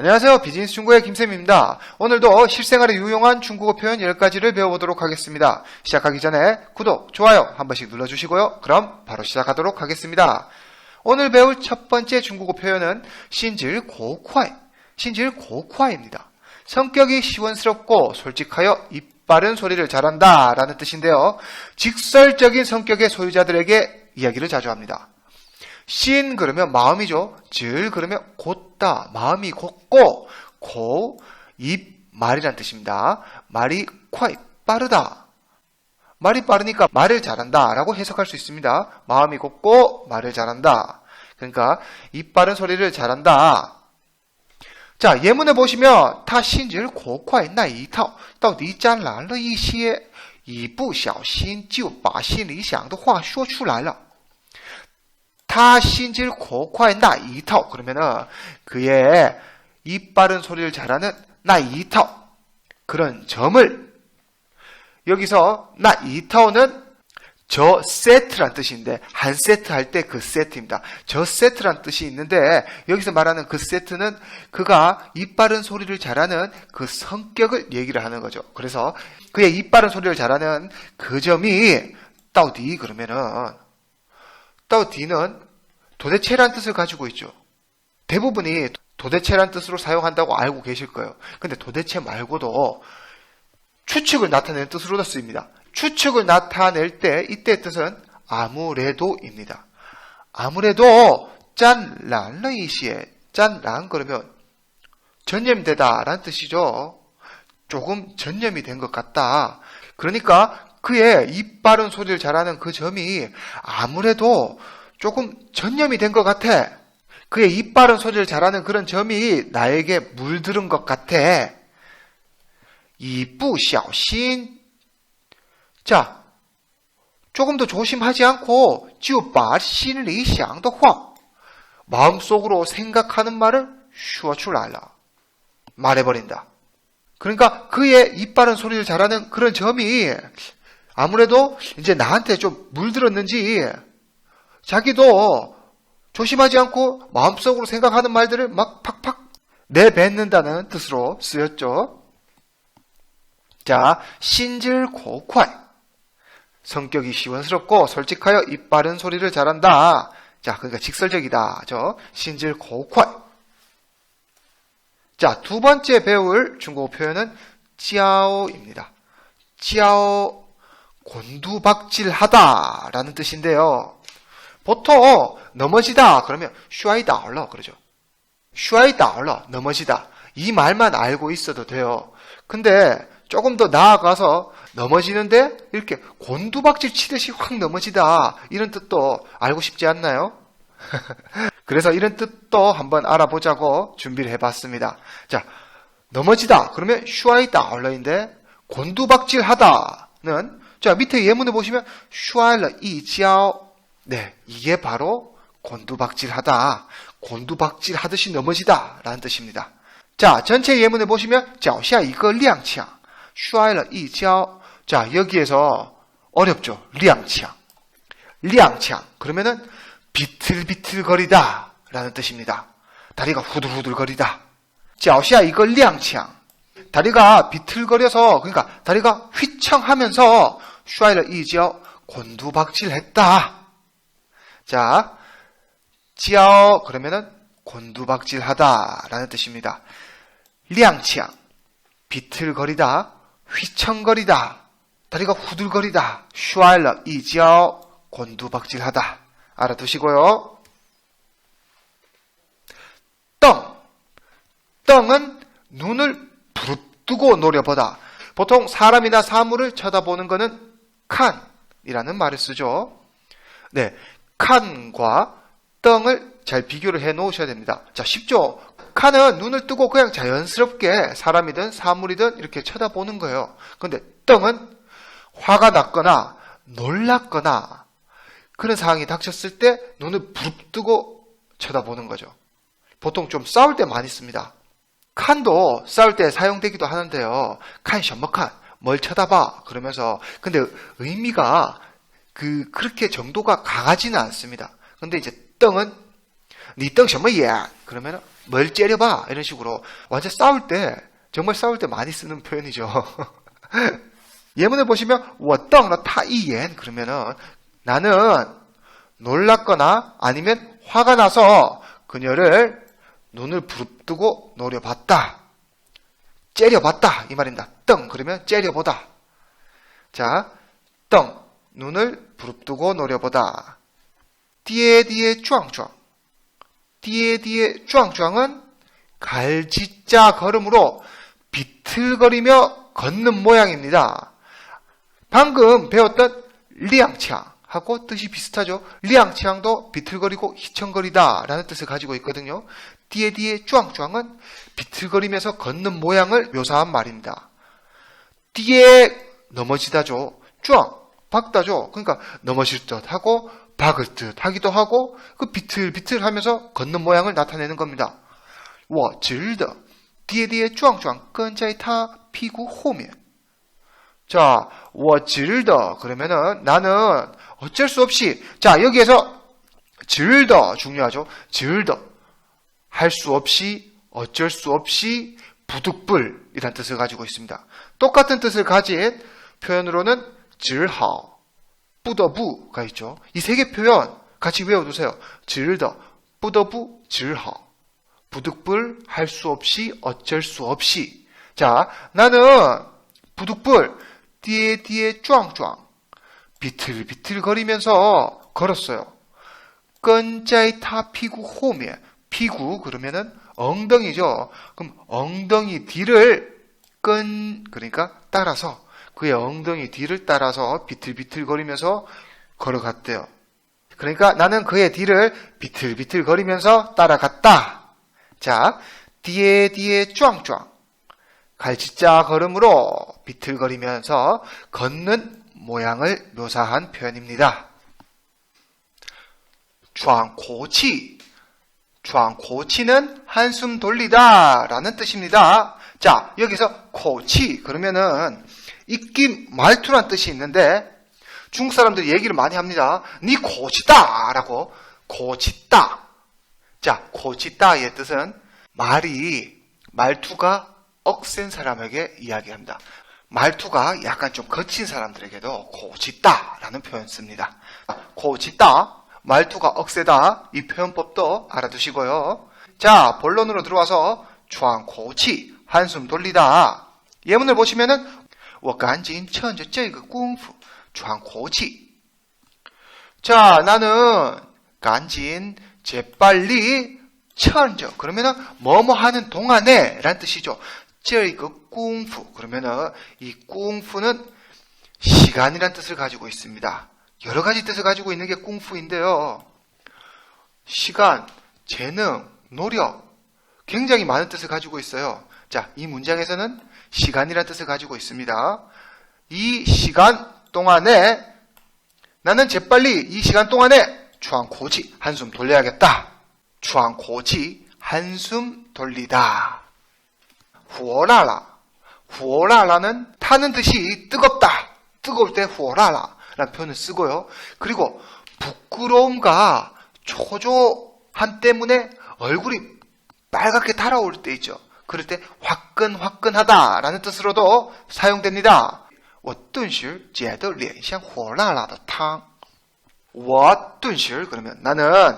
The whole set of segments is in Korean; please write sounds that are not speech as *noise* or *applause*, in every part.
안녕하세요. 비즈니스 중국의 김쌤입니다. 오늘도 실생활에 유용한 중국어 표현 10가지를 배워보도록 하겠습니다. 시작하기 전에 구독, 좋아요 한 번씩 눌러주시고요. 그럼 바로 시작하도록 하겠습니다. 오늘 배울 첫 번째 중국어 표현은 신질 고콰이, 신질 고콰이입니다. 성격이 시원스럽고 솔직하여 입 바른 소리를 잘한다 라는 뜻인데요. 직설적인 성격의 소유자들에게 이야기를 자주 합니다. 신 그러면 마음이죠. 질 그러면 곧다 마음이 곧고 고 입 말이란 뜻입니다. 말이 콰이 빠르다. 말이 빠르니까 말을 잘한다 라고 해석할 수 있습니다. 마음이 곧고 말을 잘한다. 그러니까 입 빠른 소리를 잘한다. 자, 예문에 보시면 他心直口快那一套到底沾染了一些一不小心就把心里想的话说出来了。 타 신질 고화인다 이터 그러면은 그의 이 빠른 소리를 잘하는 나 이터 그런 점을 여기서 나 이터는 저 세트란 뜻인데 한 세트 할 때 그 세트입니다. 저 세트란 뜻이 있는데 여기서 말하는 그 세트는 그가 이빠른 소리를 잘하는 그 성격을 얘기를 하는 거죠. 그래서 그의 이빠른 소리를 잘하는 그 점이 따우디 그러면은 따오디는 도대체란 뜻을 가지고 있죠. 대부분이 도대체란 뜻으로 사용한다고 알고 계실 거예요. 근데 도대체 말고도 추측을 나타내는 뜻으로도 쓰입니다. 추측을 나타낼 때 이때 뜻은 아무래도입니다. 아무래도 짠란러이시에 짠란 그러면 전염되다 라는 뜻이죠. 조금 전염이 된 것 같다. 그러니까 그의 입 바른 소리를 잘하는 그 점이 아무래도 조금 전염이 된 것 같아. 그의 입 바른 소리를 잘하는 그런 점이 나에게 물들은 것 같아. 이부小신 자, 조금 더 조심하지 않고 就把心里想的话 마음속으로 생각하는 말을 说出来了 말해버린다. 그러니까 그의 입 바른 소리를 잘하는 그런 점이 아무래도 이제 나한테 좀 물들었는지 자기도 조심하지 않고 마음속으로 생각하는 말들을 막 팍팍 내뱉는다는 뜻으로 쓰였죠. 자, 신질 고콰이. 성격이 시원스럽고 솔직하여 입 바른 소리를 잘한다. 자, 그러니까 직설적이다. 저 신질 고콰이. 자, 두 번째 배울 중국어 표현은 찌아오입니다. 찌아오 곤두박질하다라는 뜻인데요. 보통 넘어지다 그러면 슈아이다얼러 그러죠. 슈아이다얼러 넘어지다. 이 말만 알고 있어도 돼요. 근데 조금 더 나아가서 넘어지는데 이렇게 곤두박질 치듯이 확 넘어지다 이런 뜻도 알고 싶지 않나요? *laughs* 그래서 이런 뜻도 한번 알아보자고 준비를 해봤습니다. 자, 넘어지다 그러면 슈아이다 얼러인데 곤두박질하다는 자, 밑에 예문을 보시면 슈알러 이지아오 네, 이게 바로 곤두박질하다. 곤두박질하듯이 넘어지다 라는 뜻입니다. 자, 전체 예문을 보시면 자오샤 이거 량치야. 슈알러 이지아오 자, 여기에서 어렵죠. 량치야. 량치야. 그러면은 비틀비틀거리다 라는 뜻입니다. 다리가 후들후들거리다. 자오샤 이거 량치야. 다리가 비틀거려서 그러니까 다리가 휘청하면서 슈아이러 이지어 곤두박질했다. 자, 지어 그러면은 곤두박질하다라는 뜻입니다. 리앙창 비틀거리다, 휘청거리다, 다리가 후들거리다, 슈아일러 이지어 곤두박질하다. 알아두시고요. 떵. 떵은 눈을 부릅뜨고 노려보다. 보통 사람이나 사물을 쳐다보는 것은 칸이라는 말을 쓰죠. 네, 칸과 떵을 잘 비교를 해 놓으셔야 됩니다. 자, 쉽죠? 칸은 눈을 뜨고 그냥 자연스럽게 사람이든 사물이든 이렇게 쳐다보는 거예요. 근데 떵은 화가 났거나 놀랐거나 그런 상황이 닥쳤을 때 눈을 부릅 뜨고 쳐다보는 거죠. 보통 좀 싸울 때 많이 씁니다. 칸도 싸울 때 사용되기도 하는데요. 칸 셔머칸 뭘 쳐다봐 그러면서 근데 의미가 그 그렇게 정도가 강하지는 않습니다. 근데 이제 떵은 니떵 네 뭐야 예. 그러면 뭘 째려봐 이런 식으로 완전 싸울 때 정말 싸울 때 많이 쓰는 표현이죠. *laughs* 예문을 보시면 워떵나 타이옌 그러면은 나는 놀랐거나 아니면 화가 나서 그녀를 눈을 부릅뜨고 노려봤다. 째려봤다 이 말입니다. 瞪 그러면 째려보다. 자, 瞪 눈을 부릅뜨고 노려보다. 뒤에뒤에 쭈앙쭈앙. 뒤에뒤에 쭈앙쭈앙은 갈짓자 걸음으로 비틀거리며 걷는 모양입니다. 방금 배웠던 리앙치앙 하고 뜻이 비슷하죠. 리앙치앙도 비틀거리고 희청거리다 라는 뜻을 가지고 있거든요. 뒤에뒤에 쭈앙쭈앙은 비틀거리면서 걷는 모양을 묘사한 말입니다. 뒤에 넘어지다죠. 쭈앙, 박다죠. 그러니까 넘어질 듯 하고 박을 듯 하기도 하고 그 비틀비틀 하면서 걷는 모양을 나타내는 겁니다. 我知道跌跌撞撞跟在他屁股后面 자, 워 질더 그러면은 나는 어쩔 수 없이 자 여기에서 질더 중요하죠. 질더 할 수 없이 어쩔 수 없이 부득불이란 뜻을 가지고 있습니다. 똑같은 뜻을 가진 표현으로는 질허 뿌더부가 있죠. 이 세 개 표현 같이 외워두세요. 질더, 뿌더부, 질허 부득불 할 수 없이 어쩔 수 없이. 자, 나는 부득불 뒤에 뒤에 쭈앙쭈앙 비틀비틀 거리면서 걸었어요. 끈자이 타 피구 호에 피구 그러면은 엉덩이죠. 그럼 엉덩이 뒤를 끈 그러니까 따라서 그의 엉덩이 뒤를 따라서 비틀비틀 거리면서 걸어갔대요. 그러니까 나는 그의 뒤를 비틀비틀 거리면서 따라갔다. 자, 뒤에 뒤에 쭈앙쭈앙. 갈치자 걸음으로 비틀거리면서 걷는 모양을 묘사한 표현입니다. 쭈앙고치. 쭈앙고치는 한숨 돌리다 라는 뜻입니다. 자, 여기서 고치 그러면은 입김 말투란 뜻이 있는데 중국 사람들이 얘기를 많이 합니다. 니 고치다 라고 고치다. 자, 고치다의 뜻은 말이 말투가 억센 사람에게 이야기합니다. 말투가 약간 좀 거친 사람들에게도 고치다라는 표현 씁니다. 고치다 말투가 억세다 이 표현법도 알아두시고요. 자, 본론으로 들어와서 주황 고치 한숨 돌리다 예문을 보시면은 我赶紧趁着这个功夫 주황 고치 자, 나는 간진 재빨리 천저 그러면은 뭐뭐 하는 동안에 라는 뜻이죠. 这个 꿍푸 그러면은 이 꿍푸는 시간이란 뜻을 가지고 있습니다. 여러 가지 뜻을 가지고 있는 게 꿍푸인데요. 시간, 재능, 노력 굉장히 많은 뜻을 가지고 있어요. 자, 이 문장에서는 시간이란 뜻을 가지고 있습니다. 이 시간 동안에 나는 재빨리 이 시간 동안에 주황고지 한숨 돌려야겠다. 주황고지 한숨 돌리다. 후라라. 후라라는 타는 듯이 뜨겁다. 뜨거울 때 후라라라는 표현을 쓰고요. 그리고 부끄러움과 초조함 때문에 얼굴이 빨갛게 달아올 때 있죠. 그럴 때 화끈화끈하다라는 뜻으로도 사용됩니다. 我顿时觉得脸像火辣辣的汤.我顿时 그러면 나는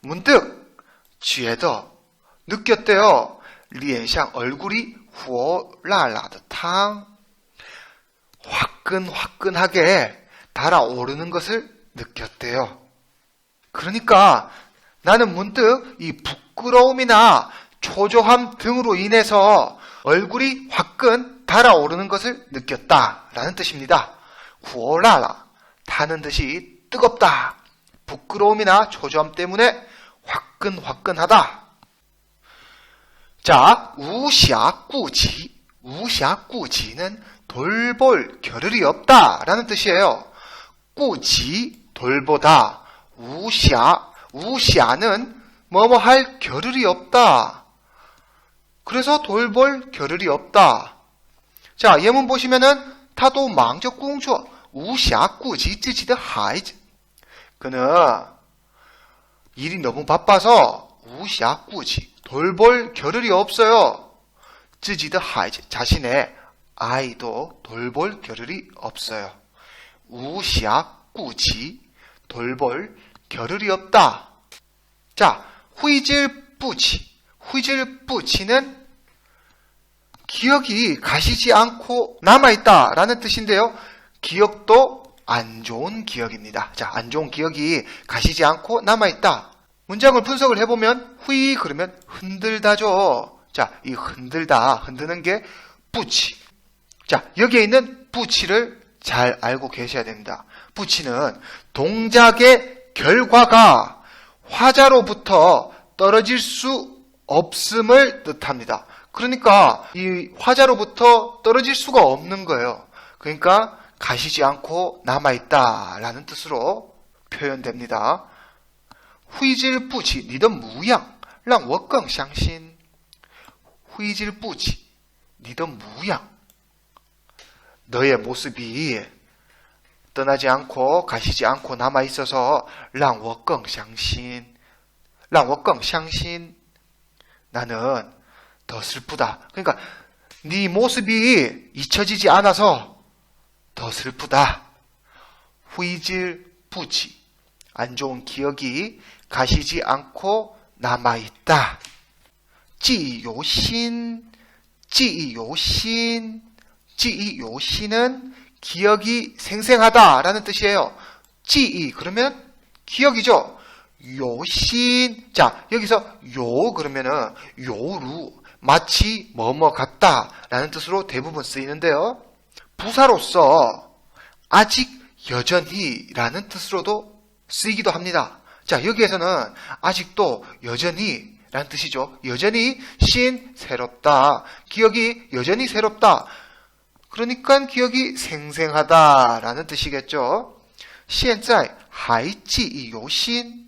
문득 觉得 느꼈대요. 脸像얼굴이후어라라듯한 화끈화끈하게 달아오르는 것을 느꼈대요. 그러니까 나는 문득 이 부끄러움이나 초조함 등으로 인해서 얼굴이 화끈 달아오르는 것을 느꼈다라는 뜻입니다. 구어라라 타는 듯이 뜨겁다. 부끄러움이나 초조함 때문에 화끈화끈하다. 자, 우샤꾸지. 우샤꾸지는 돌볼 겨를이 없다라는 뜻이에요. 꾸지 돌보다. 우샤 우샤는 뭐뭐 할 겨를이 없다. 그래서 돌볼 겨를이 없다. 자, 예문 보시면은 타도 망저 꿍쇼 우샤 꾸지 쯔지의 하이즈. 그는 일이 너무 바빠서 우샤 꾸지 돌볼 겨를이 없어요. 쯔지드 하이즈 자신의 아이도 돌볼 겨를이 없어요. 우시악 꾸지 돌볼 겨를이 없다. 자, 후이질 뿌치. 후이질 뿌치는 기억이 가시지 않고 남아있다 라는 뜻인데요. 기억도 안 좋은 기억입니다. 자, 안 좋은 기억이 가시지 않고 남아있다. 문장을 분석을 해보면 후이 그러면 흔들다죠. 자, 이 흔들다, 흔드는 게 뿌치. 자, 여기에 있는 뿌치를 잘 알고 계셔야 됩니다. 뿌치는 동작의 결과가 화자로부터 떨어질 수 없음을 뜻합니다. 그러니까 이 화자로부터 떨어질 수가 없는 거예요. 그러니까 가시지 않고 남아있다라는 뜻으로 표현됩니다. 挥之不起你的模样让我更相信挥之不起你的模样 너의 모습이 떠나지 않고 가시지 않고 남아 있어서 让我更相信让我更相信 나는 더 슬프다. 그러니까 네 모습이 잊혀지지 않아서 더 슬프다. 후이질 부지 안 좋은 기억이 가시지 않고 남아 있다. 지요신 지요신 지요신은 기억이 생생하다라는 뜻이에요. 지 그러면 기억이죠. 요신 자 여기서 요 그러면은 요루 마치 뭐뭐 같다라는 뜻으로 대부분 쓰이는데요. 부사로서 아직 여전히라는 뜻으로도 쓰이기도 합니다. 자, 여기에서는 아직도 여전히 라는 뜻이죠. 여전히 신 새롭다. 기억이 여전히 새롭다. 그러니까 기억이 생생하다라는 뜻이겠죠. 시엔짜이 하이치 요신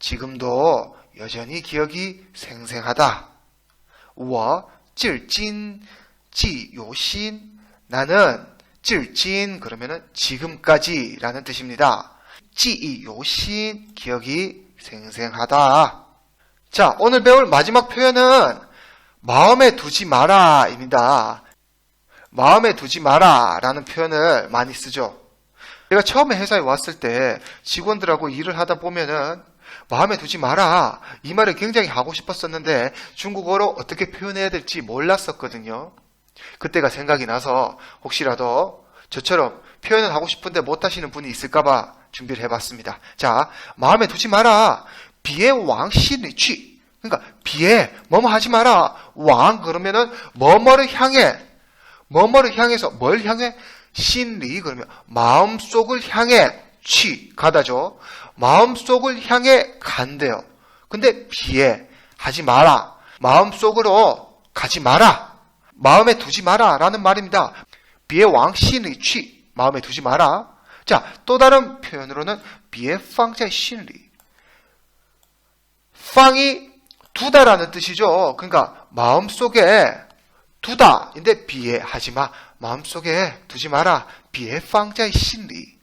지금도 여전히 기억이 생생하다. 우와 찔진 지 요신 나는 찔진 그러면은 지금까지라는 뜻입니다. 지이 요신 기억이 생생하다. 자, 오늘 배울 마지막 표현은 마음에 두지 마라입니다. 마음에 두지 마라라는 표현을 많이 쓰죠. 제가 처음에 회사에 왔을 때 직원들하고 일을 하다 보면은 마음에 두지 마라 이 말을 굉장히 하고 싶었었는데 중국어로 어떻게 표현해야 될지 몰랐었거든요. 그때가 생각이 나서 혹시라도 저처럼 표현을 하고 싶은데 못 하시는 분이 있을까봐 준비를 해봤습니다. 자, 마음에 두지 마라. 비의 왕 신이 취. 그러니까 비에 뭐뭐 하지 마라. 왕 그러면은 뭐뭐를 향해 뭐뭐를 향해서 뭘 향해? 신리 그러면 마음속을 향해 취 가다죠. 마음속을 향해 간대요. 근데 비에 하지 마라. 마음속으로 가지 마라. 마음에 두지 마라 라는 말입니다. 비에 왕신의 취 마음에 두지 마라. 자, 또 다른 표현으로는 비에 방자의 신리. 방이 두다라는 뜻이죠. 그러니까 마음속에 두다 인데 비에 하지 마. 마음속에 두지 마라. 비에 방자의 신리.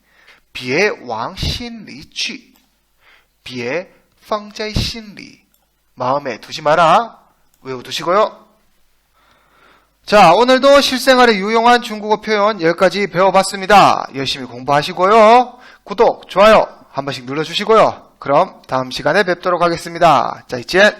비에 왕 신리 취. 비에 방자의 신리. 마음에 두지 마라. 외워두시고요. 자, 오늘도 실생활에 유용한 중국어 표현 10가지 배워봤습니다. 열심히 공부하시고요. 구독, 좋아요 한 번씩 눌러주시고요. 그럼 다음 시간에 뵙도록 하겠습니다. 자, 이제